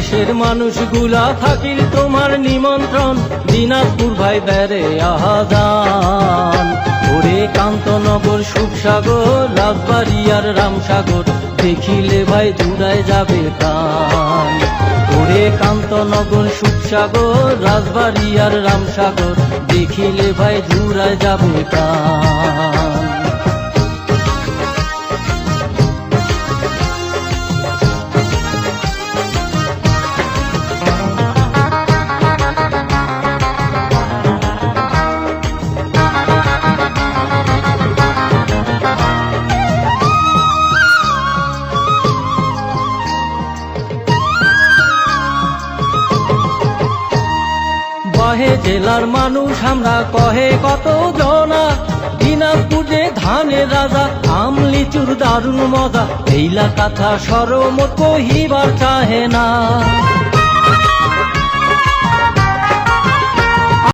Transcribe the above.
গ্রামের মানুষগুলা থাকিল তোমার নিমন্ত্রণ। দিনাজপুর ভাই বেড়ে আহাজান। ওরে কান্তনগর, সুখসাগর, রাজবাড়ি আর রামসাগর, দেখিলে ভাই জুড়ায় যাবে কান ওরে কান্তনগর, সুখসাগর, রাজবাড়ি আর রামসাগর, দেখিলে ভাই জুড়ায় যাবে কান বহে জেলার মানুষ, আমরা কহে কত জনা দিনাজপুরে ধানের রাজা আম লিচুর দারুণ মজা। এইলা কথা সরমত কহিবার চাহে না।